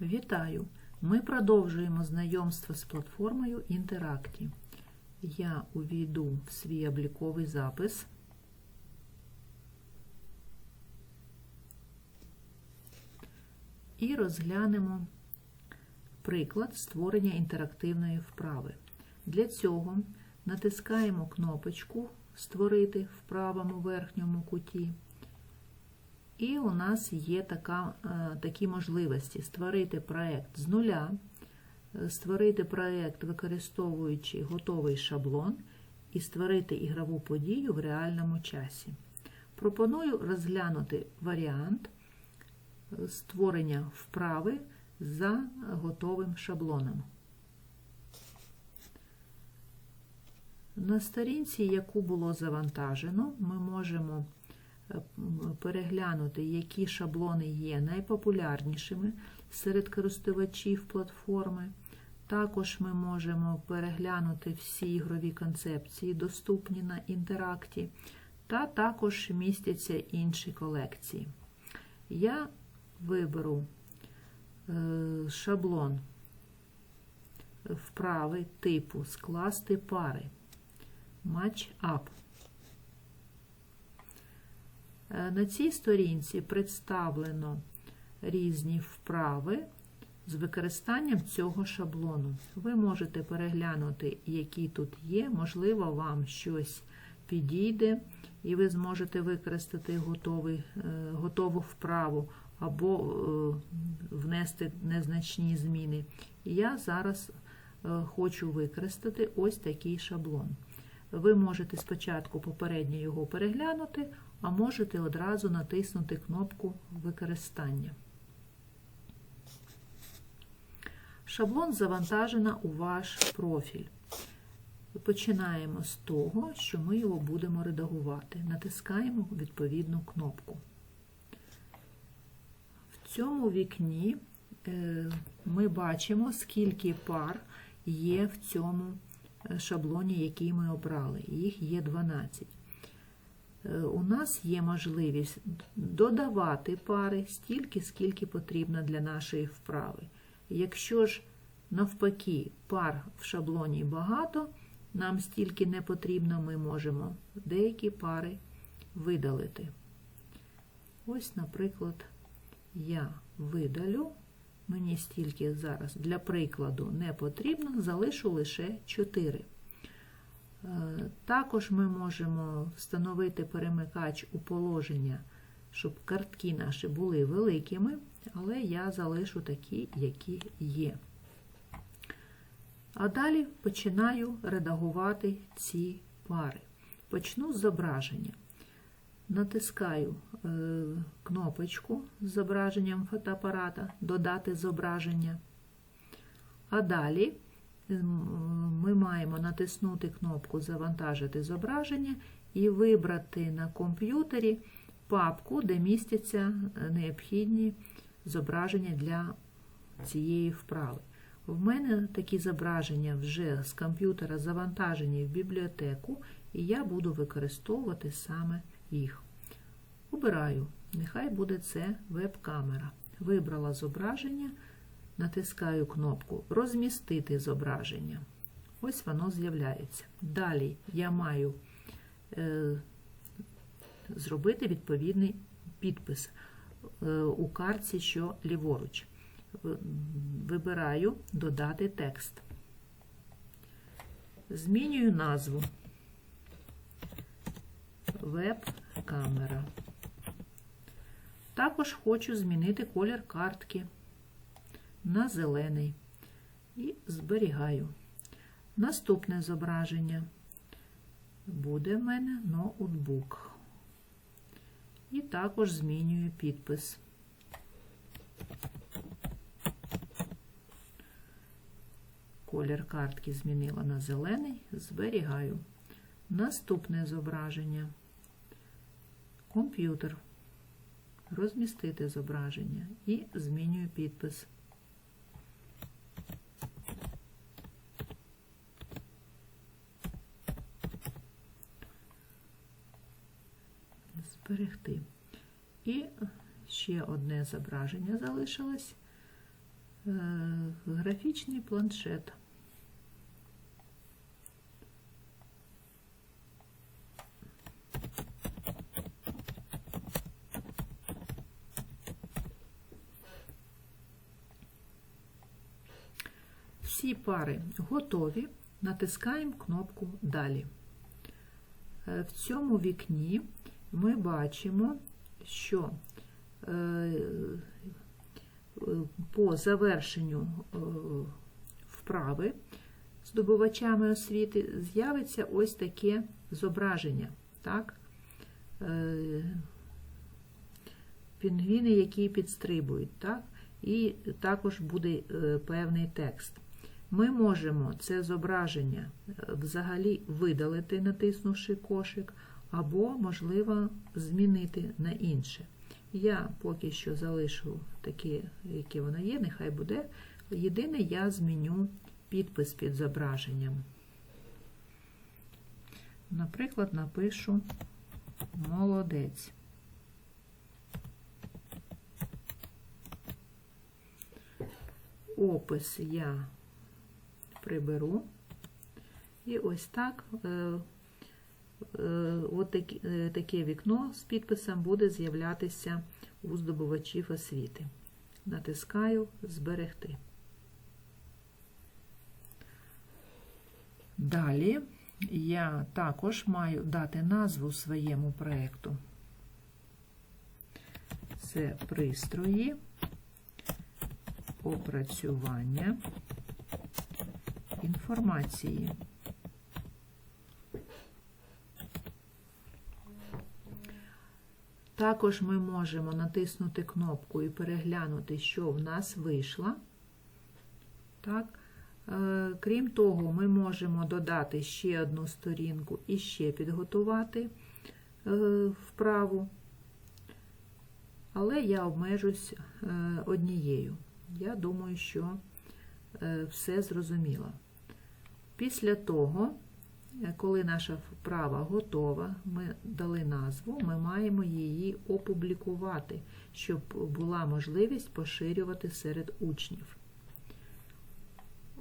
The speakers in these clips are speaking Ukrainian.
Вітаю! Ми продовжуємо знайомство з платформою Interacti. Я увійду в свій обліковий запис. І розглянемо приклад створення інтерактивної вправи. Для цього натискаємо кнопочку Створити в правому верхньому куті. І у нас є така, е, такі можливості: створити проєкт з нуля, е, створити проєкт, використовуючи готовий шаблон, і створити ігрову подію в реальному часі. Пропоную розглянути варіант е, створення вправи за готовим шаблоном. На сторінці, яку було завантажено, ми можемо переглянути, які шаблони є найпопулярнішими серед користувачів платформи. Також ми можемо переглянути всі ігрові концепції, доступні на інтеракті, та також містяться інші колекції. Я виберу шаблон вправи типу скласти пари. Match Up. На цій сторінці представлено різні вправи з використанням цього шаблону. Ви можете переглянути, які тут є, можливо, вам щось підійде, і ви зможете використати готовий, готову вправу або внести незначні зміни. Я зараз хочу використати ось такий шаблон. Ви можете спочатку попередньо його переглянути, а можете одразу натиснути кнопку використання. Шаблон завантажено у ваш профіль. Починаємо з того, що ми його будемо редагувати. Натискаємо відповідну кнопку. В цьому вікні ми бачимо, скільки пар є в цьому шаблоні, який ми обрали. Їх є 12. У нас є можливість додавати пари стільки, скільки потрібно для нашої вправи. Якщо ж, навпаки, пар в шаблоні багато, нам стільки не потрібно, ми можемо деякі пари видалити. Ось, наприклад, я видалю. Мені стільки зараз для прикладу не потрібно, залишу лише 4. Також ми можемо встановити перемикач у положення, щоб картки наші були великими, але я залишу такі, які є. А далі починаю редагувати ці пари. Почну з зображення. Натискаю е, кнопочку з зображенням фотоапарата Додати зображення. А далі ми маємо натиснути кнопку Завантажити зображення і вибрати на комп'ютері папку, де містяться необхідні зображення для цієї вправи. В мене такі зображення вже з комп'ютера завантажені в бібліотеку, і я буду використовувати саме їх. Обираю, нехай буде це веб-камера. Вибрала зображення, натискаю кнопку Розмістити зображення. Ось воно з'являється. Далі я маю е, зробити відповідний підпис е, у картці, що ліворуч. Вибираю Додати текст. Змінюю назву веб-камера. Також хочу змінити колір картки на зелений і зберігаю. Наступне зображення буде в мене ноутбук. І також змінюю підпис. Колір картки змінила на зелений, зберігаю. Наступне зображення комп'ютер, розмістити зображення і змінюю підпис. Зберегти. І ще одне зображення залишилось. Е, Графічний планшет. Всі пари готові. Натискаємо кнопку Далі. Е, В цьому вікні ми бачимо, що е, по завершенню е, вправи здобувачами освіти з'явиться ось таке зображення. Так? Е, Пінгвіни, які підстрибують, так? і також буде певний текст. Ми можемо це зображення взагалі видалити, натиснувши кошик, або, можливо, змінити на інше. Я поки що залишу таке, яке воно є, нехай буде. Єдине, я зміню підпис під зображенням. Наприклад, напишу молодець. Опис я приберу. І ось так е, от такі, е, таке вікно з підписом буде з'являтися у здобувачів освіти. Натискаю Зберегти. Далі я також маю дати назву своєму проєкту. Це пристрої, опрацювання інформації. Також ми можемо натиснути кнопку і переглянути, що в нас вийшло. Так. Е, Крім того, ми можемо додати ще одну сторінку і ще підготувати е, вправу. Але я обмежусь е, однією. Я думаю, що все зрозуміло. Після того, коли наша вправа готова, ми дали назву, ми маємо її опублікувати, щоб була можливість поширювати серед учнів.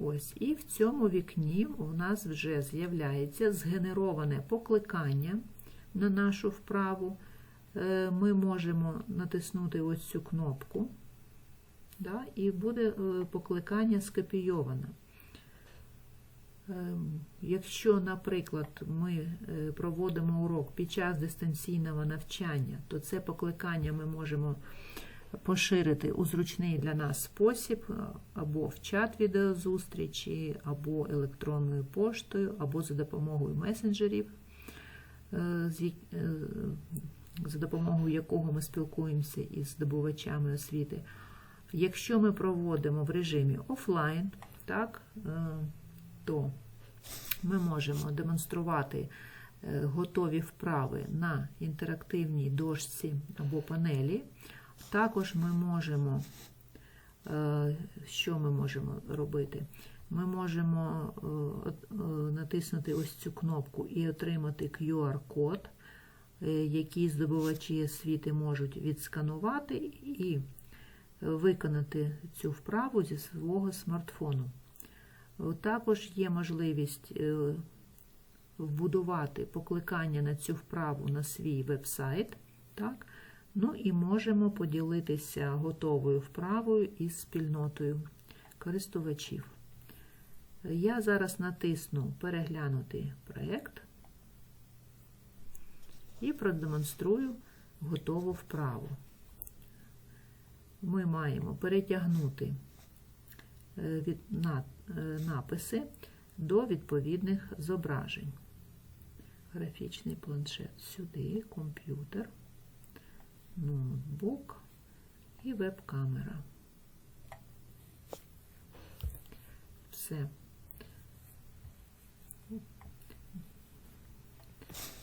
Ось, І в цьому вікні у нас вже з'являється згенероване покликання на нашу вправу. Ми можемо натиснути ось цю кнопку, да, і буде покликання скопійоване. Якщо, наприклад, ми проводимо урок під час дистанційного навчання, то це покликання ми можемо поширити у зручний для нас спосіб, або в чат відеозустрічі, або електронною поштою, або за допомогою месенджерів, за допомогою якого ми спілкуємося із здобувачами освіти. Якщо ми проводимо в режимі офлайн, так, то ми можемо демонструвати готові вправи на інтерактивній дошці або панелі. Також ми можемо, що ми можемо робити? Ми можемо натиснути ось цю кнопку і отримати QR-код, який здобувачі освіти можуть відсканувати і виконати цю вправу зі свого смартфону. Також є можливість вбудувати покликання на цю вправу на свій веб-сайт. Ну і можемо поділитися готовою вправою із спільнотою користувачів. Я зараз натисну Переглянути проєкт і продемонструю готову вправу. Ми маємо перетягнути написи до відповідних зображень. Графічний планшет сюди, комп'ютер ноутбук і веб-камера. Все.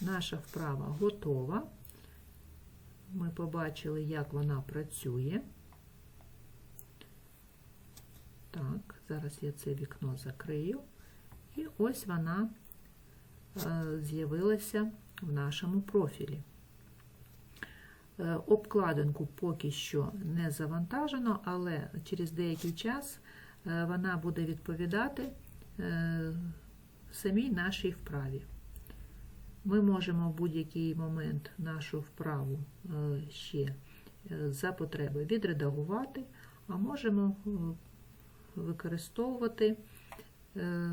Наша вправа готова. Ми побачили, як вона працює. Так, зараз я це вікно закрию. І ось вона з'явилася в нашому профілі. Е, Обкладинку поки що не завантажено, але через деякий час е, вона буде відповідати е, самій нашій вправі. Ми можемо в будь-який момент нашу вправу е, ще е, за потреби відредагувати, а можемо е, використовувати е,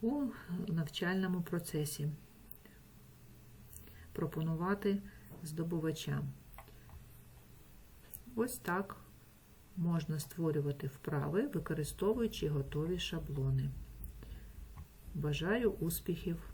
у навчальному процесі, пропонувати здобувачам. Ось так можна створювати вправи, використовуючи готові шаблони. Бажаю успіхів!